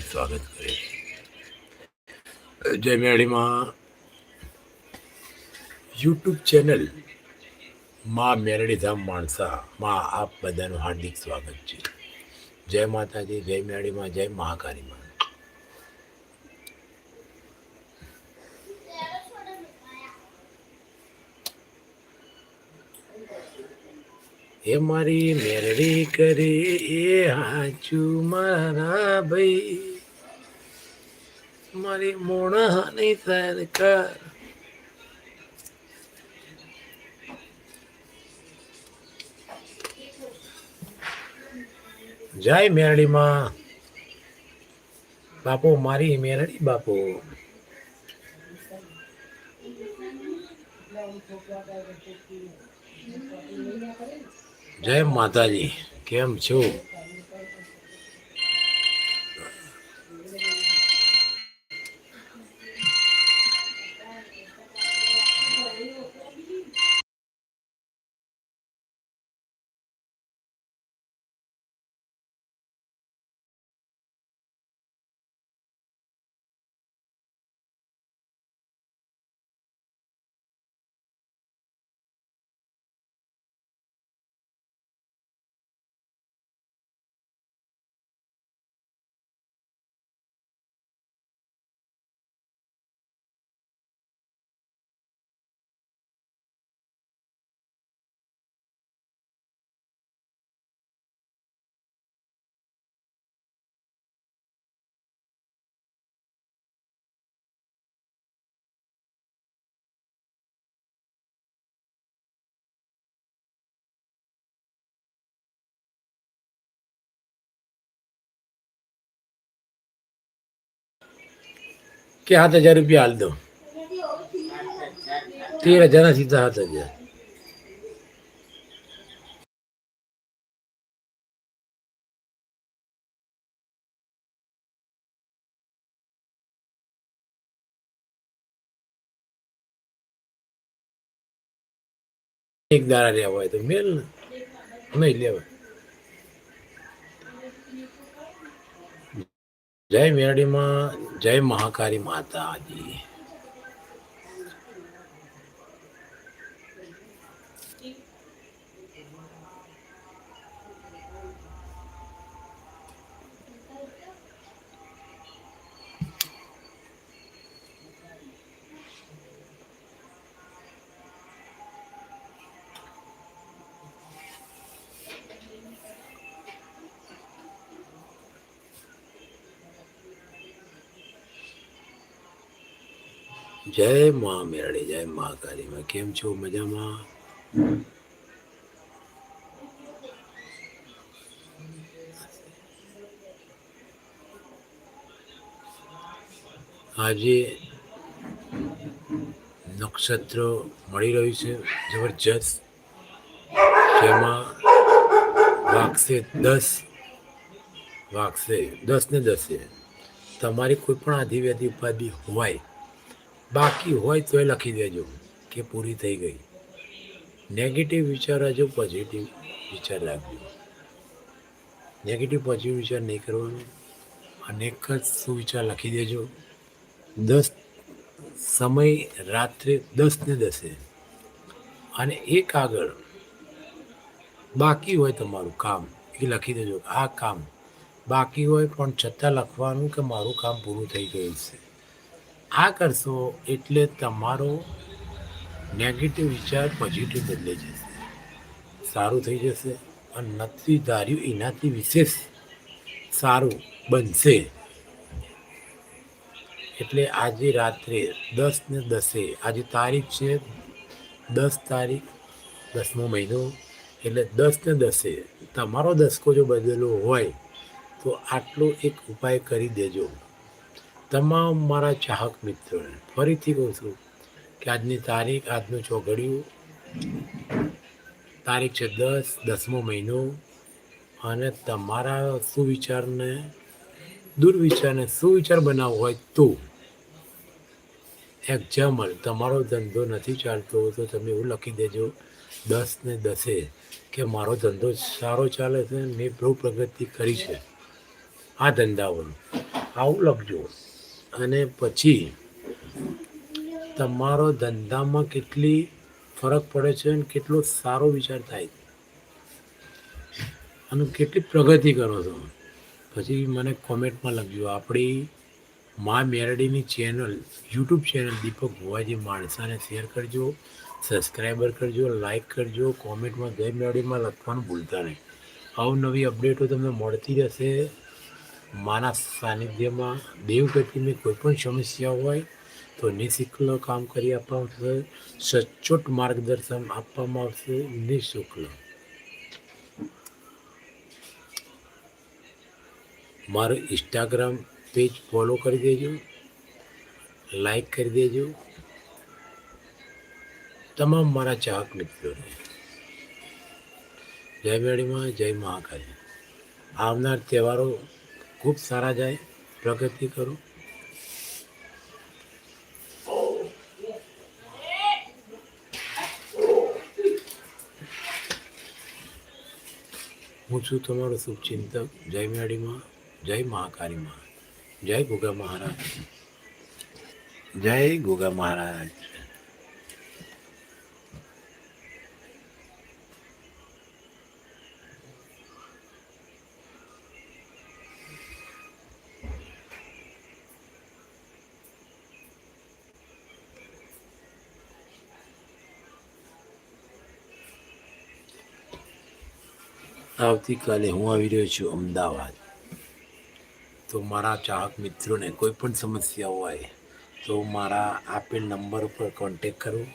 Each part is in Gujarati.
સ્વાગત કરે જય મેરડીમાં યુટ્યુબ ચેનલમાં મેરડી ધામ માણસા, માં આપ બધાનું હાર્દિક સ્વાગત છે. જય માતાજી, જય મેરડીમાં જય મહાકાળીમાં એ મારી મેરડી કરે, એ હાચું મારા ભાઈ. મારી મોણાની સરકાર જય મેરડીમાં બાપુ મારી મેરડી બાપુ. જય માતાજી. કેમ છો? કે સાત હજાર રૂપિયા હાલ દો તેર હજાર ના સીધા સાત હજાર એક દાડા લેવા હોય તો મેલ ને નહીં લેવા જય મેરડીમાં જય મહાકાળી માતાજી. જય મા મેરડી, જય મહાકાળીમાં કેમ છો? મજામાં? આજે નક્ષત્ર મળી રહ્યું છે, જબરજસ્ત. જેમાં વાગશે દસ. વાગશે દસ ને દસે. તમારી કોઈ પણ આધિવ્યાધિ ઉપાધિ હોય બાકી હોય તો એ લખી દેજો કે પૂરી થઈ ગઈ. નેગેટિવ વિચાર હજુ પોઝિટિવ વિચાર રાખજો. નેગેટિવ પોઝિટિવ વિચાર નહીં કરવાનો. એક જ સુવિચાર લખી દેજો? દસ સમય રાત્રે દસ ને દસે. અને એક આગળ બાકી હોય તમારું કામ એ લખી દેજો, આ કામ. બાકી હોય પણ છતાં લખવાનું કે મારું કામ પૂરું થઈ ગયું છે. આ કરશો એટલે તમારો નેગેટિવ વિચાર પોઝિટિવ બદલાઈ જશે. સારું થઈ જશે અને નથી ધાર્યું એનાથી વિશેષ સારું બનશે. એટલે આજે રાત્રે દસ ને દસે, આજે તારીખ છે દસ તારીખ, દસમો મહિનો, એટલે દસ ને દસે. તમારો દસકો જો બદલો હોય તો આટલો એક ઉપાય કરી દેજો. તમામ મારા ચાહક મિત્રોને ફરીથી કહું છું કે આજની તારીખ આજનું ચોઘડિયું, તારીખ છે દસ, દસમો મહિનો અને તમારા સુવિચારને, દુર્વિચારને સુવિચાર બનાવવો હોય તો એક્ઝામ્પલ તમારો ધંધો નથી ચાલતો તો તમે એવું લખી દેજો દસ ને દસે કે મારો ધંધો સારો ચાલે છે મેં બહુ પ્રગતિ કરી છે. આ ધંધાઓનું. આવું લખજો. અને પછી તમારો ધંધામાં કેટલી ફરક પડે છે અને કેટલો સારો વિચાર થાય અને કેટલી પ્રગતિ કરો છો. પછી મને કોમેન્ટમાં લખજો, આપણી મા મેરડીની channel, YouTube channel Deepak Bhuvaji માણસાને share કરજો સબસ્ક્રાઈબર કરજો લાઈક કરજો, કોમેન્ટમાં જય મેરડીમાં લખવાનું ભૂલતા નહીં. અવનવી અપડેટો તમને મળતી રહેશે. માના સાનિધ્યમાં દેવગતિની કોઈ પણ સમસ્યા હોય તો નિઃશુલ્ક કામ કરી આપવામાં આવશે. સચોટ માર્ગદર્શન આપવામાં આવશે. નિઃશુલ્ક. મારું ઇન્સ્ટાગ્રામ પેજ ફોલો કરી દેજો. લાઈક કરી દેજો. તમામ મારા ચાહક મિત્રોને જય મેળીમાં જય મહાકાળી. આવનાર તહેવારો ખૂબ સારા જાય, પ્રગતિ કરો. હું છું તમારો શુભચિંતક, જય મેળીમાં જય મહાકાળીમાં જય ગોગા મહારાજ. જય ગોગા મહારાજ. આવતીકાલે હું આવી રહ્યો છું અમદાવાદ. તો મારા ચાહક મિત્રોને કોઈ પણ સમસ્યા હોય તો મારા આપેલ નંબર ઉપર કોન્ટેક કરો.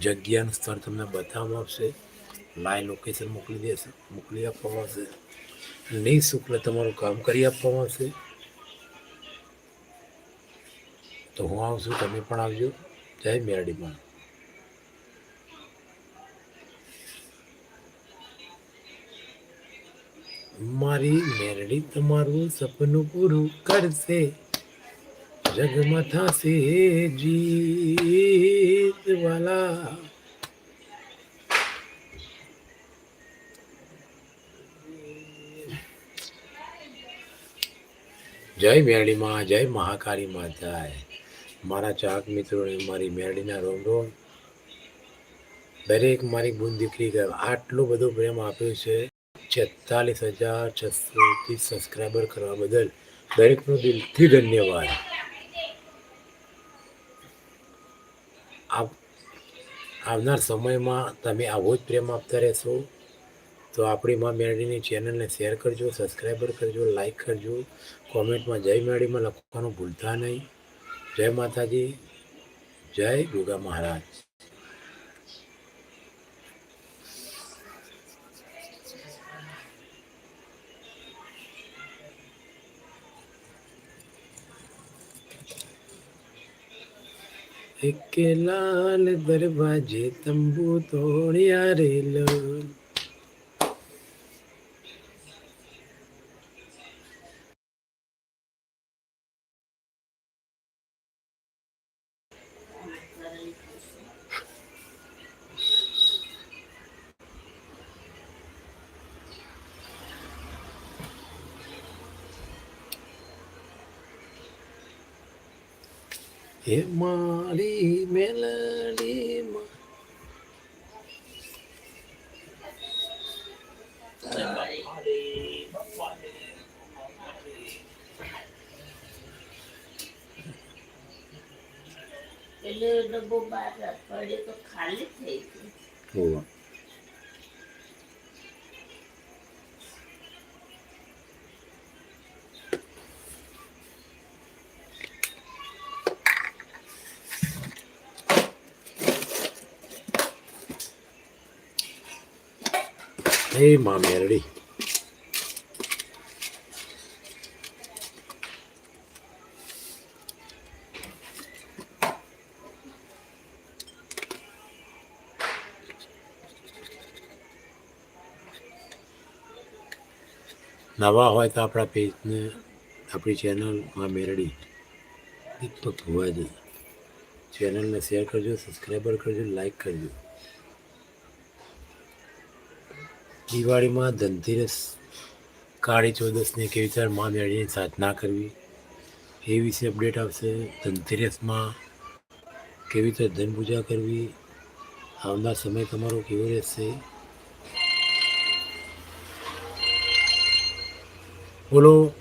જગ્યાનું સ્થળ તમને બતાવવામાં આવશે. લાઈવ લોકેશન મોકલી દેશે, મોકલી આપવામાં આવશે. નિઃશુલ્ક તમારું કામ કરી આપવામાં આવશે. તો હું આવું છું, તમે પણ આવજો. જય મેરડીમાં મારી મેરડી તમારું સપનું પૂરું કરશે. જગમાં થશે જીતવાલા. જય જય મેરડીમાં જય મહાકાળી માતા મારા ચાહક મિત્રોને મારી મેરડીના રોમ રોમ. દરેક મારી બુન દીકરી આટલો બધો પ્રેમ આપ્યો છે. છેતાલીસ હજાર છસો ત્રીસ સબસ્ક્રાઈબર કરવા બદલ દરેકનો દિલથી ધન્યવાદ. આવનાર સમયમાં તમે આવો જ પ્રેમ આપતા રહેશો. તો આપણી માં મેળવીની ચેનલને શેર કરજો સબસ્ક્રાઈબર કરજો લાઈક કરજો. કોમેન્ટમાં જય મેળીમાં લખવાનું ભૂલતા નહીં. જય માતાજી, જય દુર્ગા મહારાજ. એક લાલ દરવાજે તંબુ તોડ્યા રેલો હે મારી મેલડીમાં એટલે ડબ્બો બહાર પડ્યો તો ખાલી થઈ ગયું. હે મા મેરડી નવા હોય તો આપણા પેજને, આપણી ચેનલમાં મેરડી દીપક ભુવાજી ચેનલને શેર કરજો સબસ્ક્રાઈબર કરજો લાઈક કરજો. દિવાળીમાં ધનતેરસ, કાળી ચૌદસને કેવી રીતે મા મેળવીને સાધના કરવી, એ વિશે અપડેટ આવશે. ધનતેરસમાં કેવી રીતે ધન પૂજા કરવી, આવનાર સમય તમારો કેવો રહેશે? બોલો.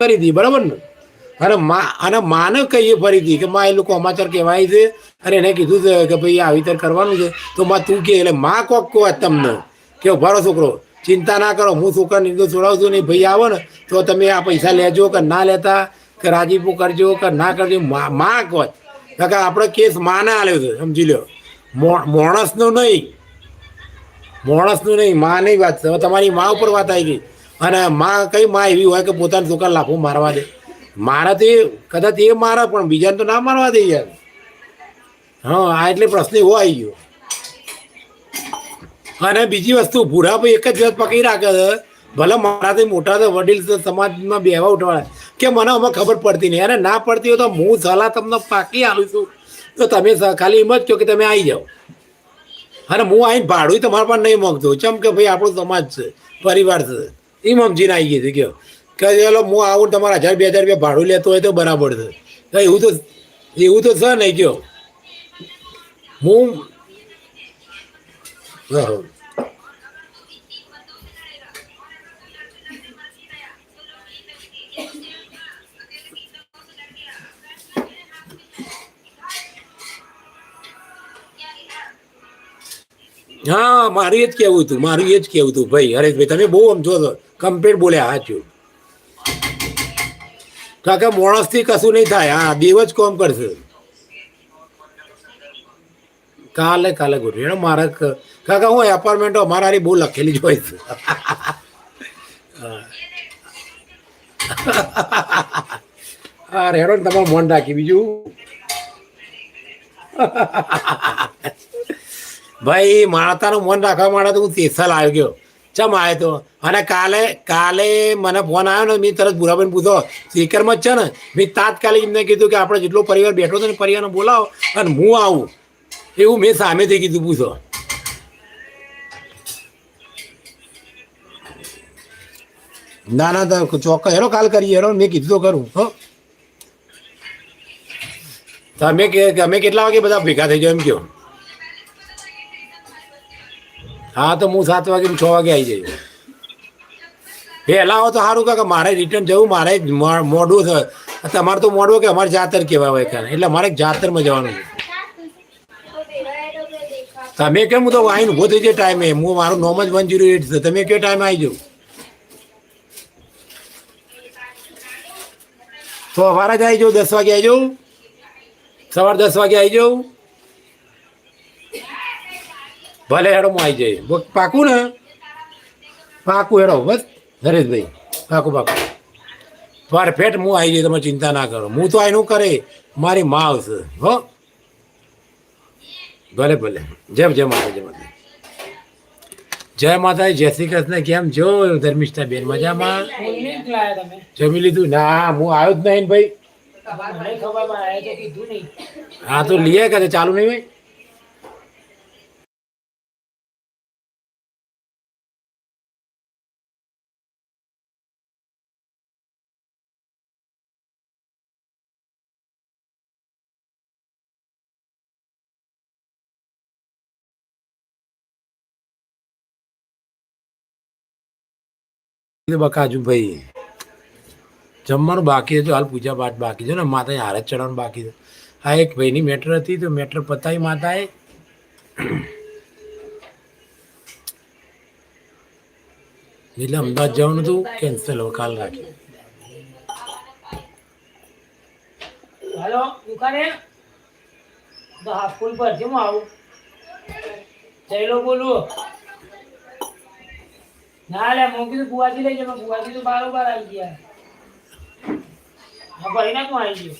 કરી દીધી બરાબર ને? અને મા, અને માને કહીએ ફરીથી કે માં એ લોકો સમાચાર કહેવાય છે. અને એને કીધું છે કે ભાઈ આવી રીતે કરવાનું છે. તો માં તું કે, એટલે માં કોક કહો તમને કે ભરો છોકરો, ચિંતા ના કરો, હું છોકરાને નિર્દોષ છોડાવું નહીં. ભાઈ આવો ને, તો તમે આ પૈસા લેજો કે ના લેતા, કે રાજીપો કરજો કે ના કરજો. માં કહો કારણ કે આપણે કેસ માને આલ્યો છે, સમજી લો માણસનો નહીં. માણસનું નહીં, માં નહીં વાત તમારી માં ઉપર વાત આવી ગઈ. અને માં કઈ માં એવી હોય કે પોતાની દુકાન લાફો મારવા દે? મારા કદાચ એ મારે, પણ બીજાને તો ના મારવા દે યાર. હા, આ એટલે પ્રશ્ન એવો આવી ગયો. અને બીજી વસ્તુ, ભૂરા ભાઈ એક જ વાત પકડી રાખે છે. ભલે મારાથી મોટા તો વડીલ સમાજમાં બેવા ઉઠવાના. કે મને અમે ખબર પડતી નહીં. અને ના પડતી હોય તો હું સલાહ તમને પાકી આલું છું. તો તમે ખાલી એમ જ કહો કે તમે આવી જાઓ. અને હું આવીને ભાડું તમારા પણ નહીં માગતો. ચમ કે ભાઈ આપણો સમાજ છે, પરિવાર છે. એમ મમજીને આવી ગઈ હતી કે કે ચાલો હું આવું તમારા હજાર, બે હજાર રૂપિયા ભાડું લેતો હોય તો બરાબર છે. એવું તો એવું તો છે નહીં, કયો. હું હા. હા. મારું એ જ કહેવું હતું મારું એ જ કહેવું હતું ભાઈ, હરેશભાઈ, તમે બહુ સમજો છો કમ્પ્લીટ બોલ્યા સાચું કે માણસથી કશું નહીં થાય, હા, દેવ જ કોમ કરશે. કાલે કાલે ગોઠવી. એનો મારા ક- હું એપાર્ટમેન્ટો અમારા બહુ લખેલી જોઈ છે. હા. રેડો ને, તમારું મન રાખી. બીજું? ભાઈ, માતાનું મન રાખવા માટે હું તેસલ આવી ગયો. ચમ આવ્યો તો? અને કાલે કાલે મને ફોન આવ્યો ને, મેં તરત ભૂરાબેન પૂછો સ્પીકરમાં જ છે ને? મેં તાત્કાલિક એમને કીધું કે, આપણે જેટલો પરિવાર બેઠો હતો ને, પરિવારને બોલાવો અને હું આવું. એવું મેં સામેથી કીધું, પૂછો. ના ના ચોક્કસ હેરો કાલ કરીએ હેરો મેં કીધું તો કરું, હો. તમે કે, અમે કેટલા વાગે બધા ભેગા થઈ જાવ એમ કહો? હા, તો હું સાત વાગે છ વાગે આવી જઈશ. વહેલા હો તો સારું, કાકા, મારે રિટર્ન જવું, મારે મોડું છે તમારે તો મોડું કે અમારે જાતર કહેવાય કાને એટલે અમારે જાતરમાં જવાનું છે. તમે કેમ હું તો આવીને ઊભો થઈ જાય ટાઈમે હું મારું નોમ જ વન જીરો એટ છે. તમે કયો ટાઈમે આવી જાઓ? તો અમારા જ આવી જાઉં દસ વાગે આવી જાઉં સવાર દસ વાગે આવી જાઉં ભલે હેડો હું આવી જઈએ પાકું ને? પાકું હેડો બસ. નરેશભાઈ પાકું પાકું. પરફેક્ટ હું આવી જઈએ તમે ચિંતા ના કરો. હું તો આનું કરે. મારી મા આવશે. હો? ભલે ભલે. જય જય માતા જય માતા જય માતા જય શ્રી કૃષ્ણ. કેમ જો ધર્મિષ્ઠા બેન મજામાં? જમી લીધું? ના હું આવ્યો જ નહીં ભાઈ. હા તો લઈએ કે ચાલુ નહીં ભાઈ ભાઈ જમવાનું બાકી હતું, હાલ પૂજા પાઠ બાકી છે ને, માતાએ હાર ચડવાનું બાકી છે. આ એક ભાઈની મેટર હતી, તો મેટર પતાવી માતાએ. એટલે અમદાવાદ જવાનું હતું કેન્સલ કાલ રાખ્યું હેલો દુકાને હાફ ફૂલ પર હું આવું. ચલો બોલું. ના, લે હું કીધું બુવાજી લઈ જાય બુવાજી તો બારોબાર આવી ગયા. હા, ભાઈ ના કોણ આવી ગયો?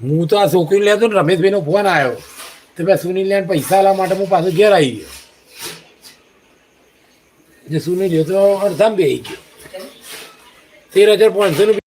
હું તો આ છોકરી લેતો ને, રમેશભાઈનો ફોન આવ્યો તો મેં સુનિલ લેન પૈસા લાવવા માટે હું પાછો ઘેર આવી ગયો. જે સુનિલ તો અડધામ બે આવી ગયો. તેર હજાર પાંચસો નું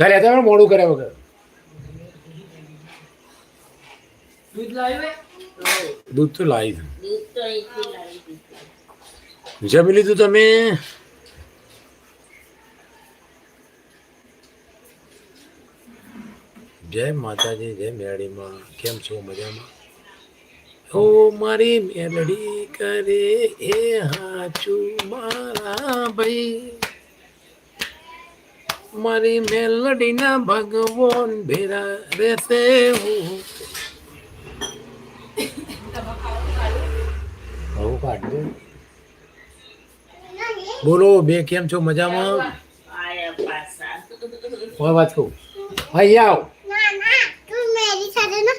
ચાલે તમે મોડું કર્યા વગર. દૂધ લાવ્યું દૂધ તો લાવી જમી લીધું તમે? જય માતાજી જય મેળીમાં. કેમ છો મજામાં? ઓ મારી મેલડી કરે એ હાચું મારા ભાઈ. મારી મેલડીના ભગવાન ભેરા રહેશે હું આવું કાઢજો બોલો બે કેમ છો મજામાં આયા પાછા કોઈ વાત કહું અહીં આવ ना ना तू मेरी साथ है ना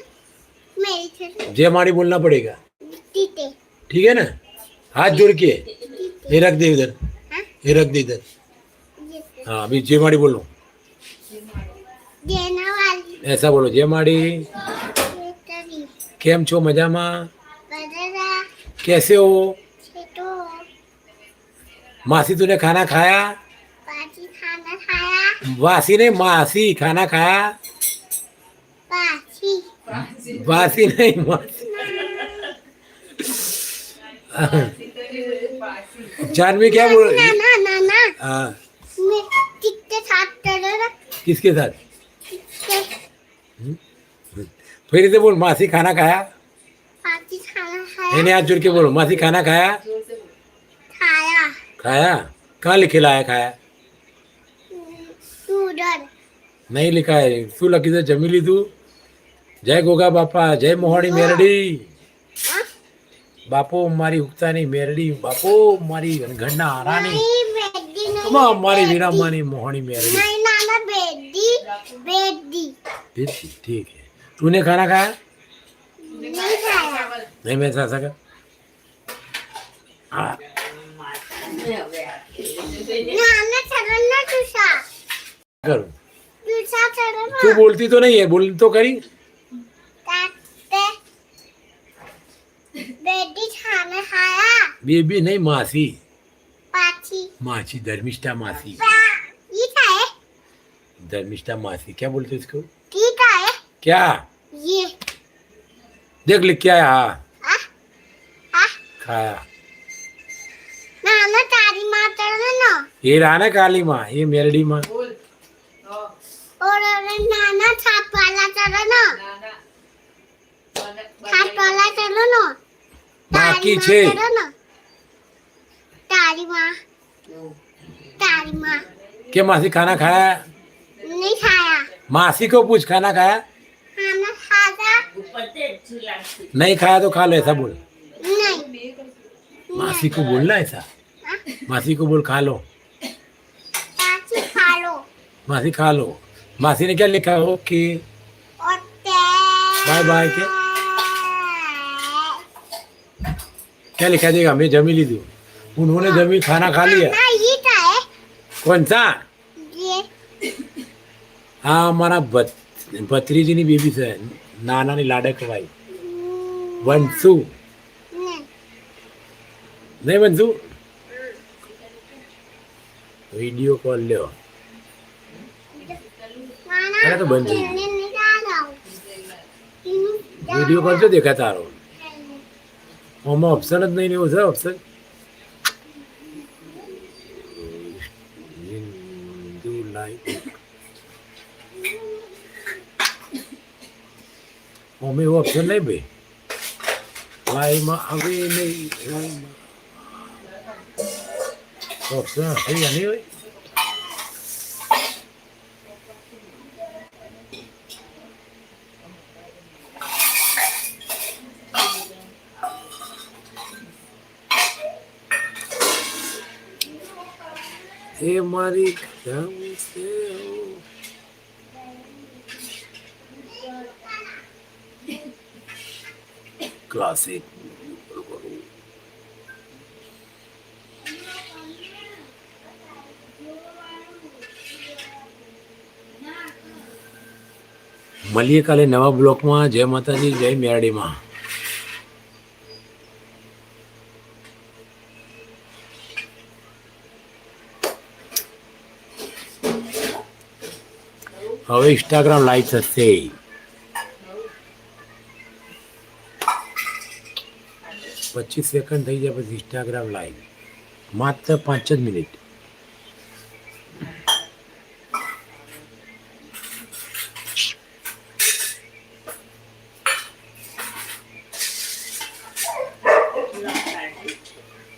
मेरी साथ जय माड़ी बोलना पड़ेगा टीटे ठीक है ना हाथ जोड़ के ये रख दे इधर हाँ? ये रख दे इधर ये हाँ अभी जय माड़ी बोलो देना वाली ऐसा बोलो जय माड़ी ये तभी केम छो मजा में बदला कैसे हो छे तो मासी तूने खाना खाया पाची खाना खाया वासी ने मासी खाना खाया पाची वासी नहीं मासी जानवी क्या बोल ना ना ना ना हाँ मैं टिकटे साथ करो ना किसके साथ टिकटे फिर से बोल मासी खाना खाया पाची खाना खाया मैंने हाथ जोड़ के बोलो मासी खाना खाया खाया खाया कहाँ लिखे लाया खाया तू डर नहीं लिखा है શું લખી છે જમી લીધું જય ગોગા બાપા જય મોહાણી મેરડી हाँ? બાપો મારી ઉગતાની મેરડી બાપો મારી ઘરના હારાની नहीं बेटी नहीं તમા મારી વીરામાની મોહાણી મેરડી नहीं नाना बेटी बेटी ठीक ठीक है तूने खाना खाया नहीं खाया नहीं मैं खा सका हाँ માતાને હવે આપી. નાના ચલો ના તું સા કરું તું सा चढ़ो ना તું બોલતી તો નહીં है બોલ તો કરી ताते बेटी खाना माची माची धर्मिष्ठा मासी है धर्मिष्ठा मासी क्या बोलते इसको ये है क्या ये देख लिख क्या है खाया नाना काली माँ ना ये काली माँ ये मेलडी माँ और नाना छाप वाला ना छाप वाला ना बाकी छे तारी माँ तारी माँ क्या मासी खाना खाया? नहीं खाया। मासी को पूछ खाना खाया? हाँ, खाना खाया नहीं खाया तो खा लो ऐसा बोल। नहीं। मासी को बोलना ऐसा। हाँ? मासी को बोल खा लो। खा लो। मासी खा लो। मासी ने क्या लिखा ओके बाय बाय के क्या लिखा देगा मैं जमी ली लीजिए दूँ उन्होंने जमी खाना खा लिया ना ये क्या है कौन सा ये હા મારા ભત ભત્રીજીની બેબી છે નાનાની લાડકભાઈ વંશુ नहीं નહીં વંશુ વિડીયો કોલ લ્યો नाना अरे तो बन जाएगी। खेलने नहीं जा रहा हूँ વિડીયો કોલ તો દેખા તારો આમાં ઓપ્શન જ નહીં એવું છે ઓપ્શન હિન્દુ લાઈક આમાં એવું ઓપ્શન નહીં ભાઈ લાઈમાં આવે નહીં લાઈમાં ઓપ્શન હશે યા મારી ક્લાસિક મળીએ કાલે નવા બ્લોકમાં. જય માતાજી જય મેરડીમાં. હવે ઇન્સ્ટાગ્રામ લાઈવ થશે. પચીસ સેકન્ડ થઈ જાય પછી ઇન્સ્ટાગ્રામ લાઈવ માત્ર પાંચ જ મિનિટ